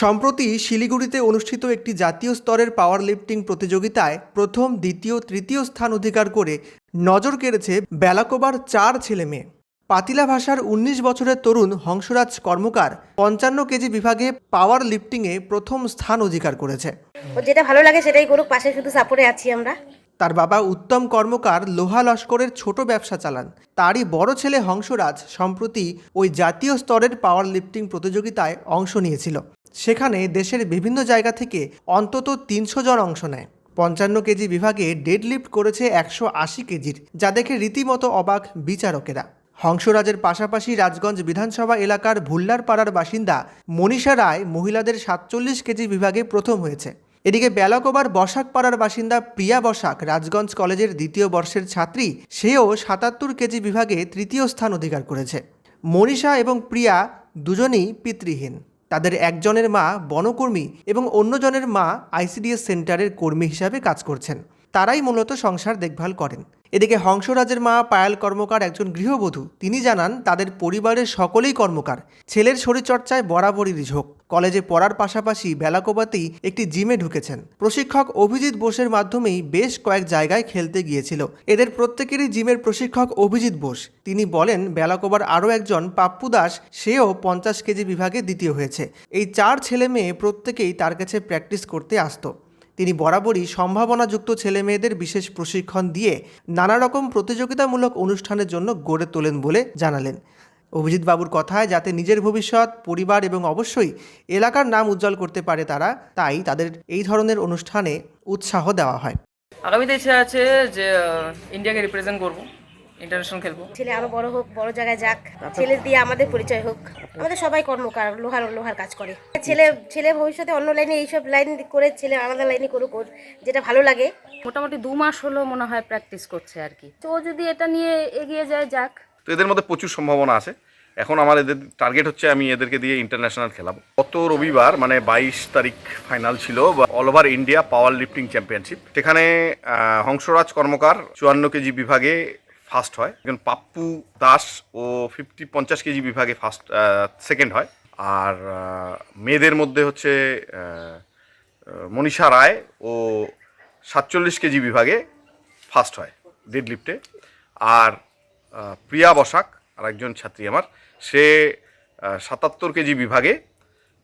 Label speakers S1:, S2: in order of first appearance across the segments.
S1: সম্প্রতি শিলিগুড়িতে অনুষ্ঠিত একটি জাতীয় স্তরের পাওয়ার লিফটিং প্রতিযোগিতায় প্রথম দ্বিতীয় তৃতীয় স্থান অধিকার করে নজর কেড়েছে বেলাকোবার চার ছেলে মেয়ে। পাতিলা ভাষার উনিশ বছরের তরুণ হংসরাজ কর্মকার পঞ্চান্ন কেজি বিভাগে পাওয়ার লিফটিংয়ে প্রথম স্থান অধিকার করেছে।
S2: যেটা ভালো লাগে সেটাই করুক পাশে শুধু সাপোর্টে আছি আমরা।
S1: তার বাবা উত্তম কর্মকার লোহা লস্করের ছোট ব্যবসা চালান। তারই বড় ছেলে হংসরাজ সম্প্রতি ওই জাতীয় স্তরের পাওয়ার লিফটিং প্রতিযোগিতায় অংশ নিয়েছিল। সেখানে দেশের বিভিন্ন জায়গা থেকে অন্তত তিনশো জন অংশ নেয়। পঞ্চান্ন কেজি বিভাগে ডেড লিফট করেছে একশো আশি কেজির, যা দেখে রীতিমতো অবাক বিচারকেরা। হংসরাজের পাশাপাশি রাজগঞ্জ বিধানসভা এলাকার ভুল্লার পাড়ার বাসিন্দা মনীষা রায় মহিলাদের সাতচল্লিশ কেজি বিভাগে প্রথম হয়েছে। এদিকে বেলাকোবার বসাক পাড়ার বাসিন্দা প্রিয়া বসাক রাজগঞ্জ কলেজের দ্বিতীয় বর্ষের ছাত্রী, সেও সাতাত্তর কেজি বিভাগে তৃতীয় স্থান অধিকার করেছে। মনীষা এবং প্রিয়া দুজনেই পিতৃহীন। তাদের একজনের মা বনকর্মী এবং অন্যজনের মা আইসিডিএস সেন্টারের কর্মী হিসাবে কাজ করছেন। তারাই মূলত সংসার দেখভাল করেন। এদিকে হংসরাজের মা পায়াল কর্মকার একজন গৃহবধূ। তিনি জানান, তাদের পরিবারের সকলেই কর্মকার। ছেলের শরীরচর্চায় বরাবরই ঝোঁক। কলেজে পড়ার পাশাপাশি বেলাকোবাতেই একটি জিমে ঢুকেছেন। প্রশিক্ষক অভিজিৎ বোসের মাধ্যমেই বেশ কয়েক জায়গায় খেলতে গিয়েছিল। এদের প্রত্যেকেরই জিমের প্রশিক্ষক অভিজিৎ বোস। তিনি বলেন, বেলাকোবার আরও একজন পাপ্পু দাস, সেও পঞ্চাশ কেজি বিভাগে দ্বিতীয় হয়েছে। এই চার ছেলে মেয়ে প্রত্যেকেই তার কাছে প্র্যাকটিস করতে আসতো। তিনি বরাবরই সম্ভাবনাযুক্ত ছেলে মেয়েদের বিশেষ প্রশিক্ষণ দিয়ে নানা রকম প্রতিযোগিতামূলক অনুষ্ঠানের জন্য গড়ে তোলেন বলে জানালেন। অভিজিৎ বাবুর কথায়, যাতে নিজের ভবিষ্যৎ, পরিবার এবং অবশ্যই এলাকার নাম উজ্জ্বল করতে পারে তারা, তাই তাদের এই ধরনের অনুষ্ঠানে উৎসাহ দেওয়া হয়।
S3: আগামীতে ইচ্ছা আছে যে ইন্ডিয়াকে রিপ্রেজেন্ট করব। ইন্টারন্যাশনাল খেলব।
S2: ছেলে আরও বড় হোক বড় জায়গায় যাক ছেলে দিয়ে আমাদের পরিচয় হোক। আমাদের সবাই কর্মকার লোহার লোহার কাজ করে। ছেলে ছেলে ভবিষ্যতে অন্য লাইনে এইসব লাইন করে ছেলে আলাদা লাইনে করুক ওর যেটা ভালো লাগে।
S4: মোটামুটি দু মাস হলো মনে হয় প্র্যাকটিস করছে আর কি। তো ও যদি এটা নিয়ে এগিয়ে যায় যাক।
S5: তো এদের মধ্যে প্রচুর সম্ভাবনা আছে। এখন আমার এদের টার্গেট হচ্ছে আমি এদেরকে দিয়ে ইন্টারন্যাশনাল খেলাবো। গত রবিবার মানে বাইশ তারিখ ফাইনাল ছিল all over India powerlifting championship সেখানে হংসরাজ কর্মকার চুয়ান্ন কেজি বিভাগে ফার্স্ট হয়। একজন পাপ্পু, দাস ও ফিফটি পঞ্চাশ কেজি বিভাগে ফার্স্ট সেকেন্ড হয়। আর মেয়েদের মধ্যে হচ্ছে মনীষা রায় ও সাতচল্লিশ কেজি বিভাগে ফার্স্ট হয় ডেড লিফটে আর প্রিয়া বসাক আর একজন ছাত্রী আমার, সে সাতাত্তর কেজি বিভাগে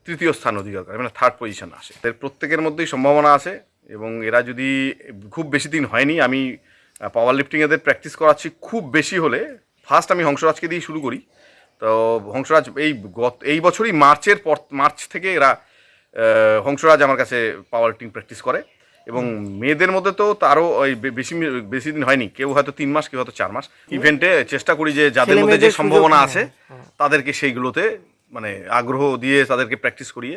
S5: তৃতীয় স্থান অধিকার করে মানে থার্ড পজিশন আসে। এদের প্রত্যেকের মধ্যেই সম্ভাবনা আছে এবং এরা যদি খুব বেশি দিন হয়নি, আমি পাওয়ার লিফটিং এদের প্র্যাকটিস করাচ্ছি খুব বেশি হলে। ফার্স্ট আমি হংসরাজকে দিয়ে শুরু করি। তো হংসরাজ এই গত এই বছরই মার্চের পর মার্চ থেকে এরা হংসরাজ আমার কাছে পাওয়ার লিফটিং প্র্যাকটিস করে। এবং মেয়েদের মধ্যে তো তারও ওই বেশি বেশি দিন হয়নি। কেউ হয়তো তিন মাস কেউ হয়তো চার মাস। ইভেন্টে চেষ্টা করি যে যাদের মধ্যে যে সম্ভাবনা
S1: হ্যাঁ,
S5: আছে তাদেরকে সেইগুলোতে মানে আগ্রহ দিয়ে তাদেরকে প্র্যাকটিস করিয়ে।